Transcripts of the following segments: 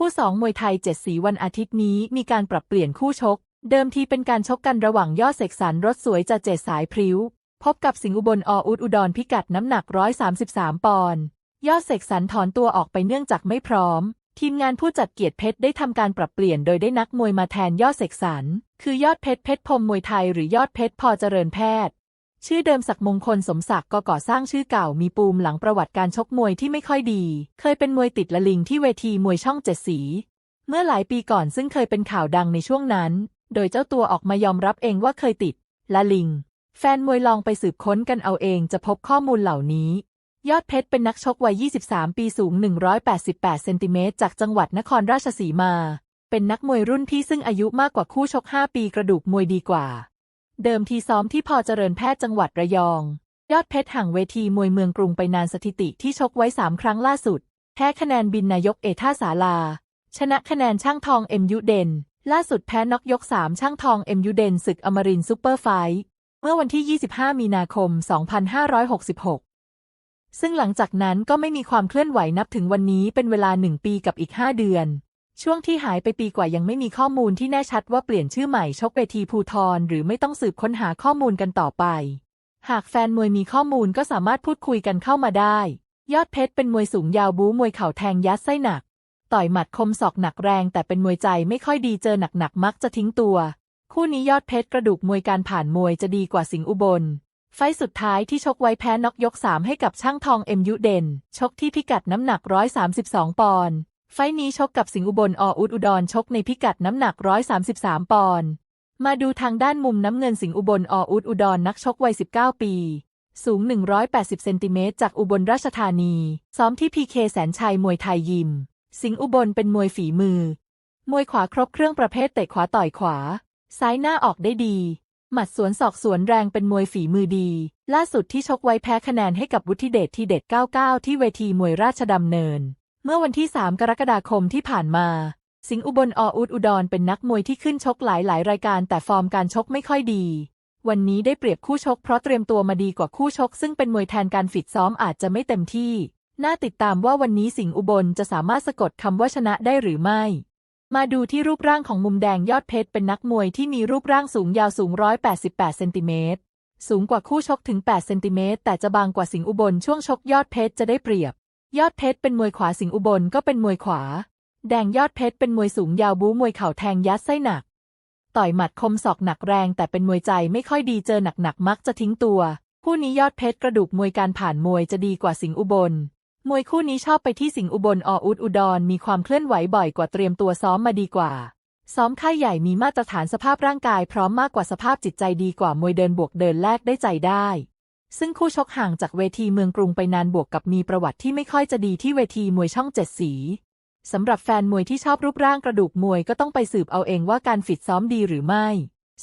คู่สองมวยไทยเจ็ดสีวันอาทิตย์นี้มีการปรับเปลี่ยนคู่ชก เดิมทีเป็นการชกกันระหว่างยอดเสกสรรรถสวยจะเจ็ดสายพริ้ว พบกับสิงห์อุบลออุดอุดรพิกัดน้ำหนัก133ปอนด์ยอดเสกสรรถอนตัวออกไปเนื่องจากไม่พร้อม ทีมงานผู้จัดเกียรติเพชรได้ทำการปรับเปลี่ยนโดยได้นักมวยมาแทนยอดเสกสรรคือยอดเพชรเพชรพรมมวยไทยหรือยอดเพชรพอเจริญแพทย์ ชื่อเดิมศักดิ์มงคลสมศักดิ์ก็ก่อสร้างชื่อเก่ามีปูมหลังประวัติการชกมวยที่ไม่ค่อยดี เคยเป็นมวยติดละลิงที่เวทีมวยช่องเจ็ดสี เมื่อหลายปีก่อนซึ่งเคยเป็นข่าวดังในช่วงนั้น โดยเจ้าตัวออกมายอมรับเองว่าเคยติดละลิง แฟนมวยลองไปสืบค้นกันเอาเองจะพบข้อมูลเหล่านี้ ยอดเพชรเป็นนักชกวัย 23 ปีสูง 188 เซนติเมตรจากจังหวัดนครราชสีมา เป็นนักมวยรุ่นพี่ซึ่งอายุมากกว่าคู่ชก 5 ปีกระดูกมวยดีกว่า เดิมทีซ้อมที่พอเจริญแพทย์จังหวัดระยอง ยอดเพชรห่างเวทีมวยเมืองกรุงไปนานสถิติที่ชกไว้3ครั้งล่าสุด แพ้คะแนนบินนายกเอท่าสาลา ชนะคะแนนช่างทองเอ็มยุเดน ล่าสุดแพ้น็อกยก3ช่างทองเอ็มยุเดนศึกอมรินซูเปอร์ไฟท์เมื่อวันที่ 25 มีนาคม 2566 ซึ่งหลังจากนั้นก็ไม่มีความเคลื่อนไหวนับถึงวันนี้เป็นเวลาหนึ่งปีกับอีก 5 เดือน ช่วงที่หายไปปีกว่ายังไม่มีข้อมูลที่แน่ชัดว่าเปลี่ยนชื่อใหม่ชกเวทีภูทรหรือไม่ต้องสืบค้นหาข้อมูลกันต่อไป หากแฟนมวยมีข้อมูลก็สามารถพูดคุยกันเข้ามาได้ ยอดเพชรเป็นมวยสูงยาวบู๊มวยเข่าแทงยัดไส้หนัก ต่อยหมัดคมศอกหนักแรง แต่เป็นมวยใจไม่ค่อยดีเจอหนักๆมักจะทิ้งตัว คู่นี้ยอดเพชรกระดูกมวยการผ่านมวยจะดีกว่าสิงห์อุบล ไฟสุดท้ายที่ชกไว้แพ้น็อกยก3ให้กับช่างทองเอ็มยุเดนชกที่พิกัดน้ำหนัก132ปอนด์ ไฟนี้ชกกับสิงห์อุบลออุดอุดรชกในพิกัดน้ำหนัก 133 ปอนด์ มาดูทางด้านมุมน้ำเงินสิงห์อุบลออุดอุดรนักชกวัย 19 ปี สูง 180 เซนติเมตรจากอุบลราชธานี ซ้อมที่พีเคแสนชัยมวยไทยยิม สิงห์อุบลเป็นมวยฝีมือ มวยขวาครบเครื่องประเภทเตะขวาต่อยขวา ซ้ายหน้าออกได้ดี หมัดสวนศอกสวนแรงเป็นมวยฝีมือดี ล่าสุดที่ชกไว้แพ้คะแนนให้กับวุฒิเดชทีเด็ด 99 ที่เวทีมวยราชดำเนิน เมื่อวันที่ 3 กรกฎาคมที่ผ่านมา สิงห์อุบลออุดอุดรเป็นนักมวยที่ขึ้นชกหลายหลายรายการ แต่ฟอร์มการชกไม่ค่อยดี วันนี้ได้เปรียบคู่ชกเพราะเตรียมตัวมาดีกว่าคู่ชก ซึ่งเป็นมวยแทนการฟิตซ้อมอาจจะไม่เต็มที่ น่าติดตามว่าวันนี้สิงห์อุบลจะสามารถสะกดคำว่าชนะได้หรือไม่ มาดูที่รูปร่างของมุมแดงยอดเพชรเป็นนักมวยที่มีรูปร่างสูงยาวสูง 188 เซนติเมตรสูงกว่าคู่ชกถึง 8 เซนติเมตรแต่จะบางกว่าสิงห์อุบลช่วงชกยอดเพชรจะได้เปรียบ ยอดเพชรเป็นมวยขวาสิงอุบลก็เป็นมวยขวา แดงยอดเพชรเป็นมวยสูงยาวบู๊มวยเข่าแทงยัดไส้หนัก ต่อยหมัดคมศอกหนักแรงแต่เป็นมวยใจไม่ค่อยดีเจอหนักๆมักจะทิ้งตัวคู่นี้ยอดเพชรกระดูกมวยการผ่านมวยจะดีกว่าสิงอุบล มวยคู่นี้ชอบไปที่สิงอุบลออุดอุดรมีความเคลื่อนไหวบ่อยกว่าเตรียมตัวซ้อมมาดีกว่า ซ้อมค่ายใหญ่มีมาตรฐานสภาพร่างกายพร้อมมากกว่าสภาพจิตใจดีกว่ามวยเดินบวกเดินแลกได้ใจได้ ซึ่งคู่ชกห่างจากเวทีเมืองกรุงไปนานบวกกับมีประวัติที่ไม่ค่อยจะดีที่เวทีมวยช่องเจ็ดสีสำหรับแฟนมวยที่ชอบรูปร่างกระดูกมวยก็ต้องไปสืบเอาเองว่าการฟิตซ้อมดีหรือไม่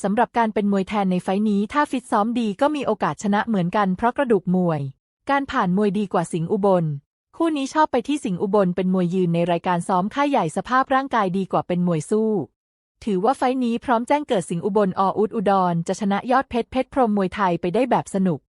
สำหรับการเป็นมวยแทนในไฟท์นี้ถ้าฟิตซ้อมดีก็มีโอกาสชนะเหมือนกันเพราะกระดูกมวย การผ่านมวยดีกว่าสิงห์อุบล คู่นี้ชอบไปที่สิงห์อุบลเป็นมวยยืนในรายการซ้อมค่ายใหญ่สภาพร่างกายดีกว่าเป็นมวยสู้ ถือว่าไฟท์นี้พร้อมแจ้งเกิดสิงห์อุบลออุดอุดรจะชนะยอดเพชรเพชรพรหมมวยไทยไปได้แบบสนุก